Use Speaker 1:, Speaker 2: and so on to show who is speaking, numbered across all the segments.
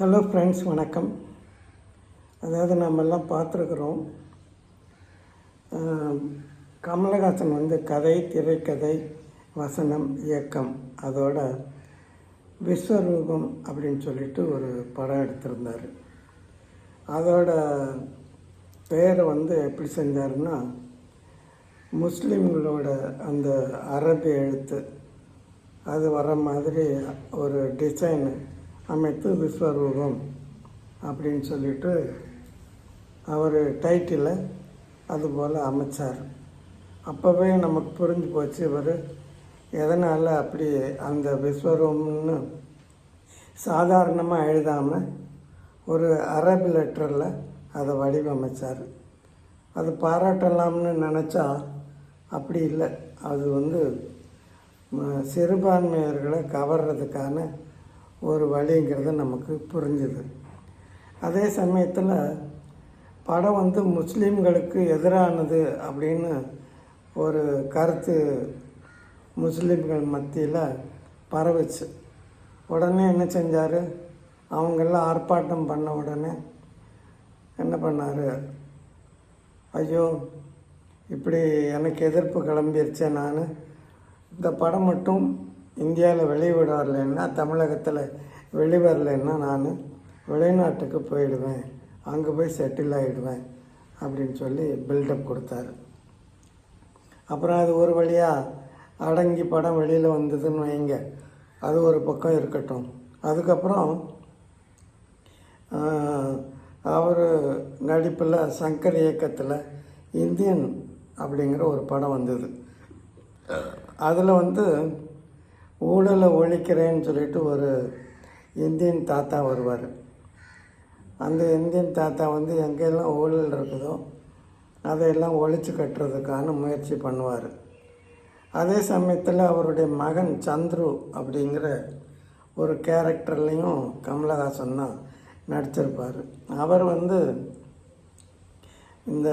Speaker 1: Hello friends வணக்கம். அதாவது நம்ம எல்லாம் பார்த்துருக்குறோம் கமலஹாசன் வந்து கதை திரைக்கதை வசனம் இயக்கம் அதோட விஸ்வரூபம் அப்படின்னு சொல்லிட்டு ஒரு படம் எடுத்திருந்தார். அதோட பேரை வந்து எப்படி செஞ்சாருன்னா முஸ்லீம்களோட அந்த அரபி எழுத்து அது வர மாதிரி ஒரு டிசைனு அமைத்து விஸ்வரூபம் அப்படின்னு சொல்லிட்டு அவர் டைட்டிலை அதுபோல் அமைச்சார். அப்போவே நமக்கு புரிஞ்சு போச்சு இவர் எதனால் அப்படி அந்த விஸ்வரூபம்னு சாதாரணமாக எழுதாமல் ஒரு அரபி லெட்டரில் அதை வடிவமைச்சார். அது பாராட்டலாம்னு நினச்சா அப்படி இல்லை. அது வந்து சிறுபான்மையர்களை கவர்றதுக்கான ஒரு வழிங்கிறது நமக்கு புரிஞ்சுது. அதே சமயத்தில் படம் வந்து முஸ்லீம்களுக்கு எதிரானது அப்படின்னு ஒரு கருத்து முஸ்லீம்கள் மத்தியில் பரவுச்சு. உடனே என்ன செஞ்சார்? அவங்கெல்லாம் ஆர்ப்பாட்டம் பண்ண உடனே என்ன பண்ணார்? ஐயோ இப்படி எனக்கு எதிர்ப்பு கிளம்பிருச்சேன் நான். இந்த படம் மட்டும் இந்தியாவில் வெளிவிடலைன்னா தமிழகத்தில் வெளிவரலைன்னா நான் வெளிநாட்டுக்கு போயிடுவேன். அங்கே போய் செட்டில் ஆகிடுவேன் அப்படின்னு சொல்லி பில்டப் கொடுத்தாரு. அப்புறம் அது ஒரு வழியாக அடங்கி படம் வெளியில் வந்ததுன்னு வைங்க. அது ஒரு பக்கம் இருக்கட்டும். அதுக்கப்புறம் அவர் நடிப்பில் சங்கர் இயக்கத்தில் இந்தியன் அப்படிங்கிற ஒரு படம் வந்தது. அதில் வந்து ஊழலை ஒழிக்கிறேன்னு சொல்லிட்டு ஒரு இந்தியன் தாத்தா வருவார். அந்த இந்தியன் தாத்தா வந்து எங்கெல்லாம் ஊழல் இருக்குதோ அதையெல்லாம் ஒழிச்சு கட்டுறதுக்கான முயற்சி பண்ணுவார். அதே சமயத்தில் அவருடைய மகன் சந்துரு அப்படிங்கிற ஒரு கேரக்டர்லேயும் கமலஹாசன் தான் நடிச்சிருப்பார். அவர் வந்து இந்த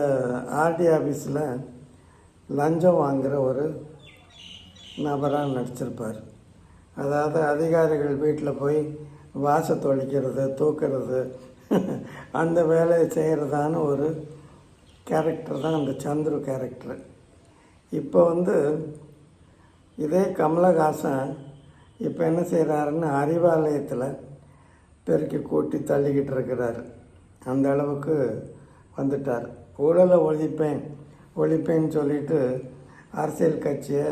Speaker 1: ஆர்டி ஆஃபீஸில் லஞ்சம் வாங்குகிற ஒரு நபராக நடிச்சிருப்பார். அதாவது அதிகாரிகள் வீட்டில் போய் வாச தொளிக்கிறது தூக்கிறது அந்த வேலையை செய்கிறதான ஒரு கேரக்டர் தான் அந்த சந்துரு கேரக்டர் இப்போ வந்து இதே கமலஹாசன் இப்போ என்ன செய்கிறாருன்னு அறிவாலயத்தில் பெருக்கி கூட்டி தள்ளிக்கிட்டு இருக்கிறாரு. அந்த அளவுக்கு வந்துட்டார். ஊழலை ஒழிப்பேன் ஒழிப்பேன்னு சொல்லிட்டு அரசியல் கட்சியை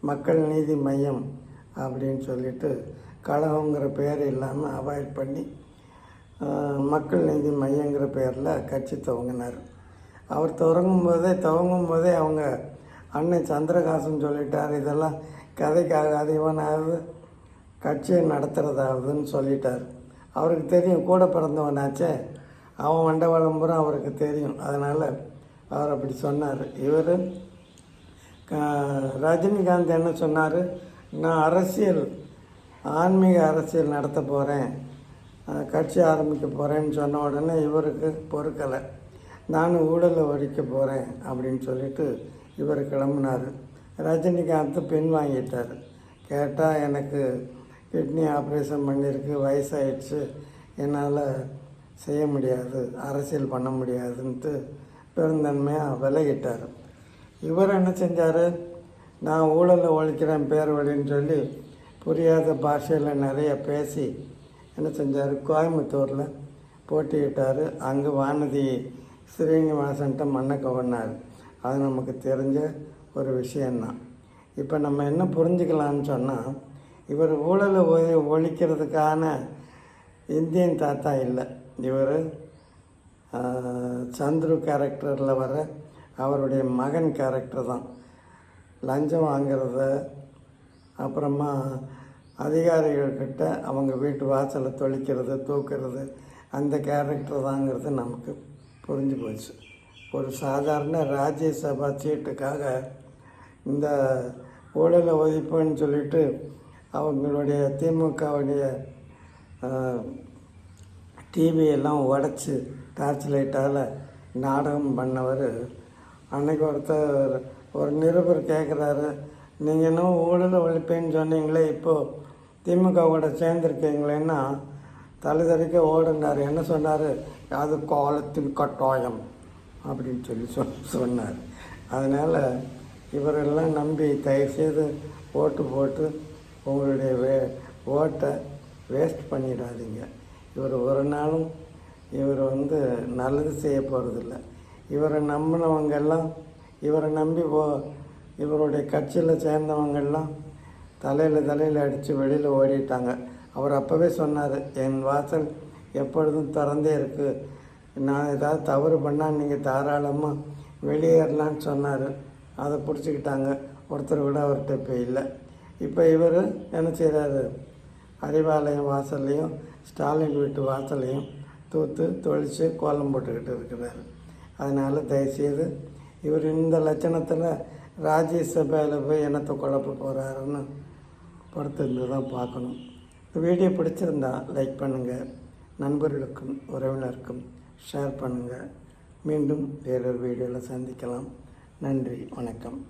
Speaker 1: மக்கள் நீதி மையம் அப்படின்னு சொல்லிட்டு கழகங்கிற பேர் இல்லாமல் அவாய்ட் பண்ணி மக்கள் நீதி மையங்கிற பேரில் கட்சி துவங்கினார். அவர் தொடங்கும் போதே துவங்கும் போதே அவங்க அண்ணன் சந்திரகாசன் சொல்லிட்டார் இதெல்லாம் கதைக்காக அதிகமானாவது கட்சியை நடத்துகிறதாகுதுன்னு சொல்லிட்டார். அவருக்கு தெரியும் கூட பிறந்தவனாச்சே. அவன் வண்ட விளம்பரம் அவருக்கு தெரியும். அதனால் அவர் அப்படி சொன்னார். இவர் ரஜினிகாந்த் என்ன சொன்னார்? நான் அரசியல் ஆன்மீக அரசியல் நடத்த போகிறேன் கட்சி ஆரம்பிக்க போகிறேன்னு சொன்ன உடனே இவருக்கு பொறுக்கலை. நான் ஊழலை ஒழிக்க போகிறேன் அப்படின்னு சொல்லிட்டு இவர் கிளம்புனார். ரஜினிகாந்த் பின் வாங்கிட்டார். கேட்டால் எனக்கு கிட்னி ஆப்ரேஷன் பண்ணியிருக்கு வயசாயிடுச்சு. என்னால் செய்ய முடியாது அரசியல் பண்ண முடியாதுன்ட்டு பெருந்தன்மையாக விலகிட்டார். இவர் என்ன செஞ்சார்? நான் ஊழலில் ஒழிக்கிறேன் பேர் வழின்னு சொல்லி புரியாத பாஷையில் நிறைய பேசி என்ன செஞ்சார்? கோயம்புத்தூரில் போட்டியிட்டார். அங்கே வானதி ஸ்ரீனிவாசன்ட்ட மண்ணை கவர்னார் அது நமக்கு தெரிஞ்ச ஒரு விஷயந்தான் இப்போ நம்ம என்ன புரிஞ்சுக்கலாம்னு சொன்னால் இவர் ஊழலை ஒழிக்கிறதுக்கான இந்தியன் தாத்தா இல்லை. இவர் சந்துரு கேரக்டரில் வர அவருடைய மகன் கேரக்டர் தான். லஞ்சம் வாங்கிறத அப்புறமா அதிகாரிகள்கிட்ட அவங்க வீட்டு வாசலை தொளிக்கிறது தூக்கிறது அந்த கேரக்டர் தாங்கிறது நமக்கு புரிஞ்சு போச்சு. ஒரு சாதாரண ராஜ்யசபா சீட்டுக்காக இந்த ஊழலை ஒதுப்புன்னு சொல்லிட்டு அவங்களுடைய திமுகவுடைய டிவியெல்லாம் உடச்சி டார்ச் லைட்டால் நாடகம் பண்ணவர் அன்னைக்கு ஒருத்தர் ஒரு நிருபர் கேட்குறாரு நீங்கள் இன்னும் ஊழல் ஒழிப்பேன்னு சொன்னீங்களே இப்போது திமுகவோட சேர்ந்துருக்கீங்களேன்னா? தலைதறிக்க ஓடினார். என்ன சொன்னார்? அது காலத்தின் கட்டாயம் அப்படின்னு சொல்லி சொ சொன்னார். அதனால் இவரெல்லாம் நம்பி தயவுசெய்து ஓட்டு போட்டு உங்களுடைய வே ஓட்டை வேஸ்ட் பண்ணிடாதீங்க. இவர் ஒரு நாளும் இவர் வந்து நல்லது செய்ய போகிறதில்ல இவரை நம்பினவங்க எல்லாம் இவரை நம்பி போ இவருடைய கட்சியில் சேர்ந்தவங்கெல்லாம் தலையில் தலையில் அடித்து வெளியில் ஓடிட்டாங்க. அவர் அப்போவே சொன்னார் என் வாசல் எப்பொழுதும் திறந்தே இருக்குது நான் ஏதாவது தவறு பண்ணால் நீங்கள் தாராளமாக வெளியேறலான்னு சொன்னார். அதை பிடிச்சிக்கிட்டாங்க. ஒருத்தர் கூட அவர்கிட்ட இப்போ இல்லை. இப்போ இவர் என்ன செய்கிறாரு அறிவாலயம் வாசல்லையும் ஸ்டாலின் வீட்டு வாசல்லையும் தூத்து தொளித்து கோலம் போட்டுக்கிட்டு இருக்கிறார். அதனால் தயவுசெய்து இவர் இந்த லட்சணத்தில் ராஜ்யசபையில் போய் என்னத்தை குழப்ப போகிறாருன்னு படுத்திருந்து தான் பார்க்கணும். இந்த வீடியோ பிடிச்சிருந்தா லைக் பண்ணுங்கள் நண்பர்களுக்கும் உறவினருக்கும் ஷேர் பண்ணுங்கள் மீண்டும் வேறொரு வீடியோவில் சந்திக்கலாம். நன்றி வணக்கம்.